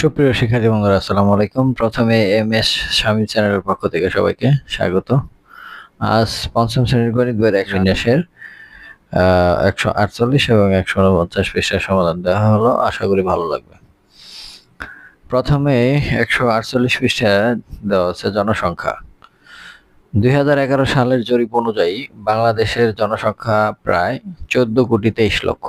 সুপ্রিয় শিক্ষার্থী বন্ধুরা আসসালামু আলাইকুম। প্রথমে এম এস স্বামী চ্যানেলের পক্ষ থেকে সবাইকে স্বাগত। আজ পঞ্চম শ্রেণির গণিত বইয়ের এক বিন্যাসের একশো আটচল্লিশ এবং একশো উনপঞ্চাশ পৃষ্ঠার সমাধান দেওয়া হলো। আশা করি ভালো লাগবে। প্রথমে একশো আটচল্লিশ পৃষ্ঠা দেওয়া হচ্ছে জনসংখ্যা। দুই হাজার এগারো সালের জরিপ অনুযায়ী বাংলাদেশের জনসংখ্যা প্রায় চোদ্দ কোটি তেইশ লক্ষ।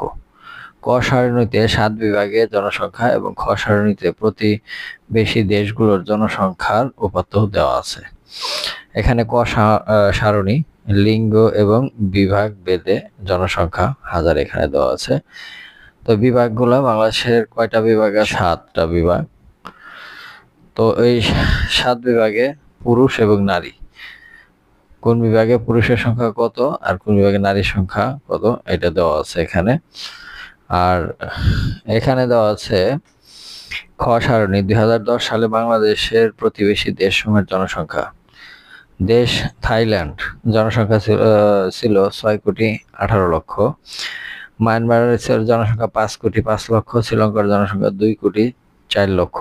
ক সারণীতে সাত বিভাগে জনসংখ্যা এবং খ সারণীতে প্রতিবেশী দেশগুলোর জনসংখ্যার উপাত্ত দেওয়া আছে। এখানে ক সারণী লিঙ্গ এবং বিভাগ বেদে জনসংখ্যা হাজার এখানে দেওয়া আছে। তো বিভাগগুলো বাংলাদেশের কয়টা বিভাগ আছে? সাতটা বিভাগ। তো এই সাত বিভাগে পুরুষ এবং নারী। কোন বিভাগে পুরুষের সংখ্যা কত আর কোন বিভাগে নারীর সংখ্যা কত এটা দেওয়া আছে এখানে। আর এখানে দেওয়া আছে খ সারণী দুই সালে বাংলাদেশের প্রতিবেশী দেশসমূহের জনসংখ্যা। দেশ থাইল্যান্ড, জনসংখ্যা ছিল ছয় কোটি আঠারো লক্ষ। মায়ানমারের জনসংখ্যা পাঁচ কোটি পাঁচ লক্ষ, শ্রীলঙ্কার জনসংখ্যা দুই কোটি চার লক্ষ।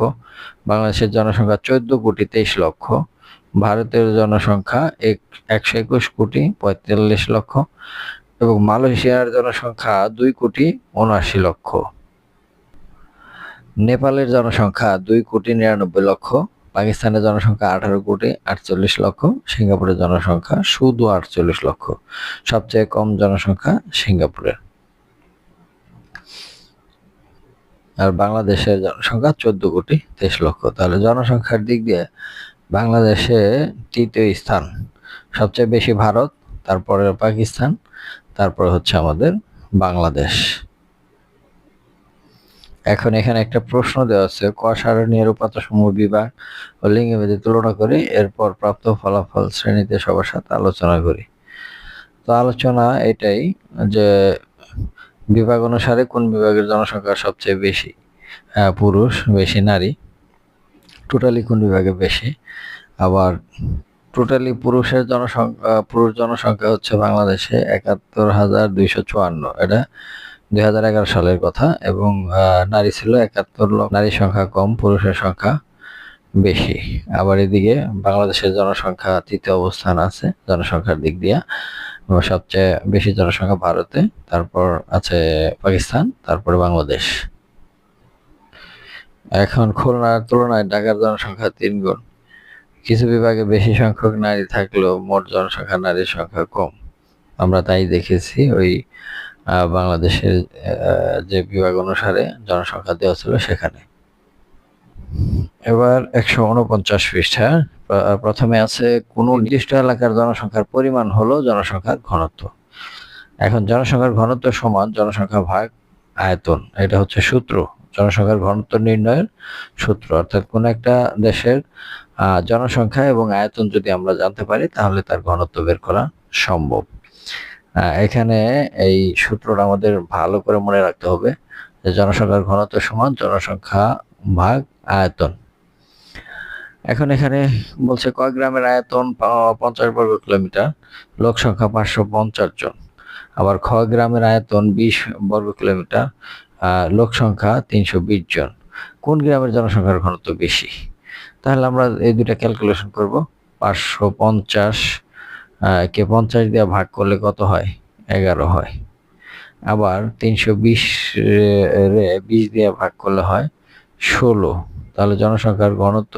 বাংলাদেশের জনসংখ্যা চোদ্দ কোটি তেইশ লক্ষ। ভারতের জনসংখ্যা এক, একশো একুশ কোটি পঁয়তাল্লিশ লক্ষ। এবং মালয়েশিয়ার জনসংখ্যা দুই কোটি উনআশি লক্ষ। নেপালের জনসংখ্যা দুই কোটি নিরানব্বই লক্ষ, পাকিস্তানের জনসংখ্যা আঠারো কোটি আটচল্লিশ লক্ষ, সিঙ্গাপুরের জনসংখ্যা শুধু আটচল্লিশ লক্ষ। সবচেয়ে কম জনসংখ্যা সিঙ্গাপুরের। আর বাংলাদেশের জনসংখ্যা চোদ্দ কোটি তেইশ লক্ষ। তাহলে জনসংখ্যার দিক দিয়ে বাংলাদেশে তৃতীয় স্থান, সবচেয়ে বেশি ভারত, তারপরে পাকিস্তান তারপর হচ্ছে আমাদের বাংলাদেশ। এখন এখানে একটা প্রশ্ন দেওয়া আছে, ক সারণী এর সমূহ বিভাগ ও লিঙ্গভেদে তুলনা করি, এরপর প্রাপ্ত ফলাফল শ্রেণীতে সবার সাথে আলোচনা করি। তো আলোচনা এটাই যে বিভাগ অনুসারে কোন বিভাগের জনসংখ্যা সবচেয়ে বেশি? পুরুষ, বেশি নারী। টোটালি কোন বিভাগে বেশি? আবার টোটালি পুরুষের জনসংখ্যা পুরুষ জনসংখ্যা হচ্ছে বাংলাদেশে একাত্তর হাজার দুইশো চুয়ান্ন। এটা দুই হাজার এগারো সালের কথা এবং নারী ছিল একাত্তর নারীর সংখ্যা কম, পুরুষের সংখ্যা বেশি। আবার এদিকে বাংলাদেশের জনসংখ্যা তৃতীয় অবস্থান আছে, জনসংখ্যার দিক দিয়ে। সবচেয়ে বেশি জনসংখ্যা ভারতে, তারপর আছে পাকিস্তান, তারপরে বাংলাদেশ। এখন খুলনার তুলনায় ঢাকার জনসংখ্যা তিন গুণ। কিছু বিভাগে বেশি সংখ্যক নারী থাকলেও মোট জনসংখ্যা নারীর সংখ্যা কম। আমরা তাই দেখেছি ওই বাংলাদেশের যে বিভাগ অনুসারে জনসংখ্যা দেওয়া ছিল সেখানে। এবার একশো উনপঞ্চাশ পৃষ্ঠা প্রথমে আছে কোনো নির্দিষ্ট এলাকার জনসংখ্যার পরিমাণ হলো জনসংখ্যার ঘনত্ব। এখন জনসংখ্যার ঘনত্ব সমান জনসংখ্যা ভাগ আয়তন, এটা হচ্ছে সূত্র। জনসংখ্যার ঘনত্ব নির্ণয়ের সূত্র, অর্থাৎ কোন একটা দেশের জনসংখ্যা এবং আয়তন যদি আমরা জানতে পারি, তাহলে তার ঘনত্ব বের করা সম্ভব। এখানে এই সূত্রটা আমাদের ভালো করে মনে রাখতে হবে যে জনসংখ্যার ঘনত্ব সমান জনসংখ্যা ভাগ আয়তন। এখন এখানে বলছে কয় গ্রামের আয়তন? পঞ্চাশ বর্গ কিলোমিটার। লোক সংখ্যা পাঁচশো পঞ্চাশ জন। আবার খ গ্রামের আয়তন বিশ বর্গ কিলোমিটার। লোক সংখ্যা তিনশো বিশ জন। কোন গ্রামের জনসংখ্যার ঘনত্ব বেশি? তাহলে আমরা এই দুটা ক্যালকুলেশন করব। পাঁচশো পঞ্চাশ কে পঞ্চাশ দিয়ে ভাগ করলে কত হয়? এগারো হয়। আবার তিনশো বিশ রে, বিশ দিয়ে ভাগ করলে হয় ষোলো। তাহলে জনসংখ্যার ঘনত্ব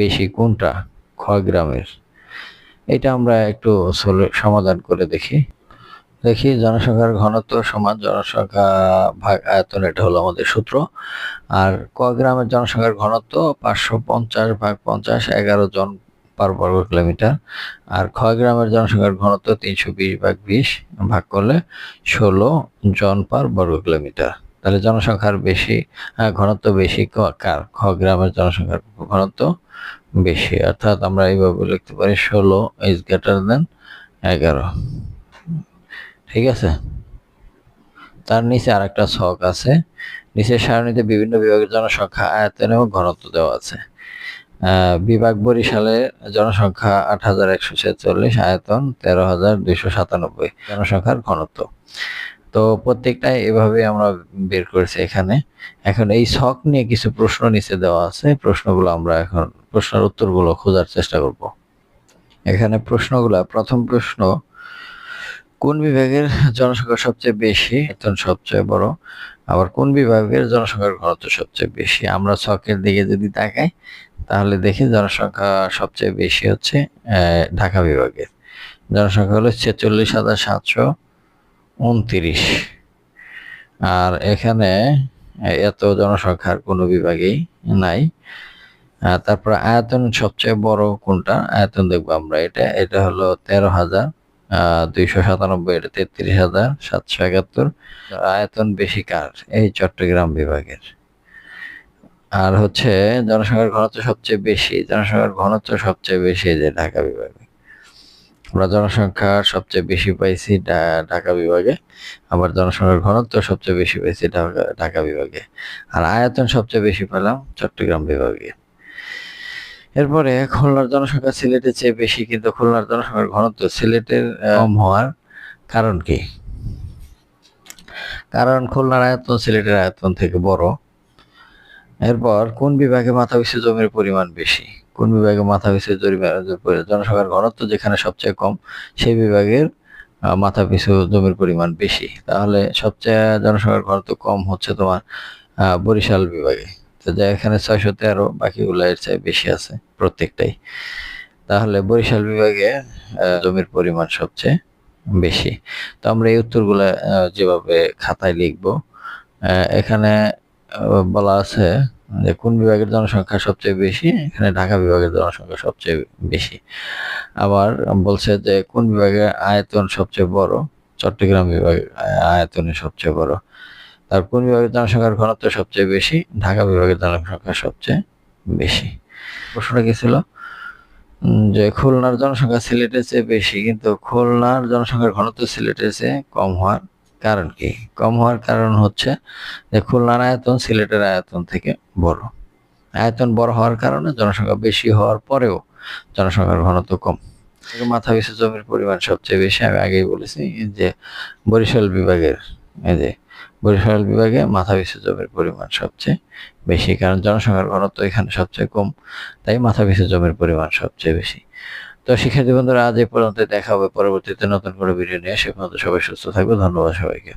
বেশি কোনটা? খ গ্রামের। এটা আমরা একটু সমাধান করে দেখি। দেখি জনসংখ্যার ঘনত্ব সমান জনসংখ্যা ভাগ আয়তন, এটা হলো আমাদের সূত্র। আর ক গ্রামের জনসংখ্যার ঘনত্ব? পাঁচশো পঞ্চাশ ভাগ পঞ্চাশ, এগারো জন পার বর্গ কিলোমিটার। আর খ গ্রামের জনসংখ্যার ঘনত্ব? তিনশো বিশ ভাগ বিশ ভাগ করলে ষোলো জন পার বর্গ কিলোমিটার। তাহলে জনসংখ্যার বেশি ঘনত্ব বেশি কার? খ গ্রামের জনসংখ্যার ঘনত্ব বেশি। অর্থাৎ আমরা এইভাবে লিখতে পারি ষোলো ইজ গ্রেটার দেন এগারো। ঠিক আছে? তার নিচে আর একটা ছক আছে। নিচের সারণীতে বিভিন্ন বিভাগের জনসংখ্যা, আয়তন এবং ঘনত্ব দেওয়া আছে। বিভাগ বরিশালে জনসংখ্যা আট হাজার একশো ছেচল্লিশ, আয়তন তেরো হাজার দুইশো সাতানব্বই, জনসংখ্যার ঘনত্ব। তো প্রত্যেকটাই এভাবে আমরা বের করেছি এখানে। এখন এই ছক নিয়ে কিছু প্রশ্ন নিচে দেওয়া আছে। প্রশ্নগুলো আমরা এখন, প্রশ্নের উত্তরগুলো খোঁজার চেষ্টা করব। এখানে প্রশ্নগুলো, প্রথম প্রশ্ন কোন বিভাগের জনসংখ্যা সবচেয়ে বেশি? এখন সবচেয়ে বড়। আবার কোন বিভাগের জনসংখ্যার ঘনত্ব সবচেয়ে বেশি? আমরা ছকের দিকে যদি তাকাই, তাহলে দেখি জনসংখ্যা সবচেয়ে বেশি হচ্ছে ঢাকা বিভাগের। জনসংখ্যা হলো ছেচল্লিশ হাজার সাতশো উনত্রিশ। আর এখানে এত জনসংখ্যার কোনো বিভাগেই নাই। তারপর আয়তন সবচেয়ে বড় কোনটা? আয়তন দেখব আমরা এটা। এটা হলো তেরো হাজার দুইশো সাতানব্বই তেত্রিশ হাজার, সাতশো একাত্তর। আয়তন বেশি কার? এই চট্টগ্রাম বিভাগের। আর হচ্ছে জনসংখ্যার ঘনত্ব সবচেয়ে বেশি। জনসংখ্যার ঘনত্ব সবচেয়ে বেশি যে ঢাকা বিভাগে। আমরা জনসংখ্যা সবচেয়ে বেশি পাইছি ঢাকা বিভাগে। আবার জনসংখ্যার ঘনত্ব সবচেয়ে বেশি পাইছি ঢাকা ঢাকা বিভাগে। আর আয়তন সবচেয়ে বেশি পেলাম চট্টগ্রাম বিভাগে। এরপরে খুলনার জনসংখ্যা সিলেটের চেয়ে বেশি কিন্তু খুলনার জনসংখ্যার ঘনত্ব সিলেটের কম হওয়ার কারণ কি? কারণ খুলনার আয়তন সিলেটের আয়তন থেকে বড়। এরপর কোন বিভাগে মাথা পিছু জমির পরিমাণ বেশি? কোন বিভাগে মাথা পিছু জনসংখ্যার ঘনত্ব যেখানে সবচেয়ে কম সেই বিভাগের মাথা পিছু জমির পরিমাণ বেশি। তাহলে সবচেয়ে জনসংখ্যার ঘনত্ব কম হচ্ছে তোমার বরিশাল বিভাগে। তো যা, এখানে ছয়শো তেরো, বাকিগুলো এর চেয়ে বেশি আছে প্রত্যেকটাই। তাহলে বরিশাল বিভাগে জমির পরিমাণ সবচেয়ে বেশি। তো আমরা এই উত্তরগুলো যেভাবে খাতায় লিখব এখানে বলা আছে যে কোন বিভাগের জনসংখ্যা সবচেয়ে বেশি, এখানে ঢাকা বিভাগের জনসংখ্যা সবচেয়ে বেশি। আবার বলছে যে কোন বিভাগের আয়তন সবচেয়ে বড়, চট্টগ্রাম বিভাগ আয়তনে সবচেয়ে বড়। তার কোন বিভাগের জনসংখ্যার ঘনত্ব সবচেয়ে বেশি? ঢাকা বিভাগের জনসংখ্যা সবচেয়ে বেশি। প্রশ্নটা কি ছিল? যে খুলনার জনসংখ্যা সিলেটের চেয়ে বেশি, কিন্তু খুলনার জনসংখ্যার ঘনত্ব সিলেটের চেয়ে কম হওয়ার কারণ কি? কম হওয়ার কারণ হচ্ছে যে খুলনার আয়তন সিলেটের আয়তন থেকে বড়। আয়তন বড় হওয়ার কারণে জনসংখ্যা বেশি হওয়ার পরেও জনসংখ্যার ঘনত্ব কম। মাথা পিছু জমির পরিমাণ সবচেয়ে বেশি, আমি আগেই বলেছি যে বরিশাল বিভাগের, এই যে বরিশাল বিভাগে মাথা পিছু জমির পরিমাণ সবচেয়ে বেশি, কারণ জনসংখ্যার ঘনত্ব এখানে সবচেয়ে কম, তাই মাথা পিছু জমির পরিমাণ সবচেয়ে বেশি। তো শিক্ষার্থী বন্ধুরা, আজ এই পর্যন্ত দেখা হবে পরবর্তীতে নতুন করে ভিডিও নিয়ে। সে পর্যন্ত সবাই সুস্থ থাকবে, ধন্যবাদ সবাইকে।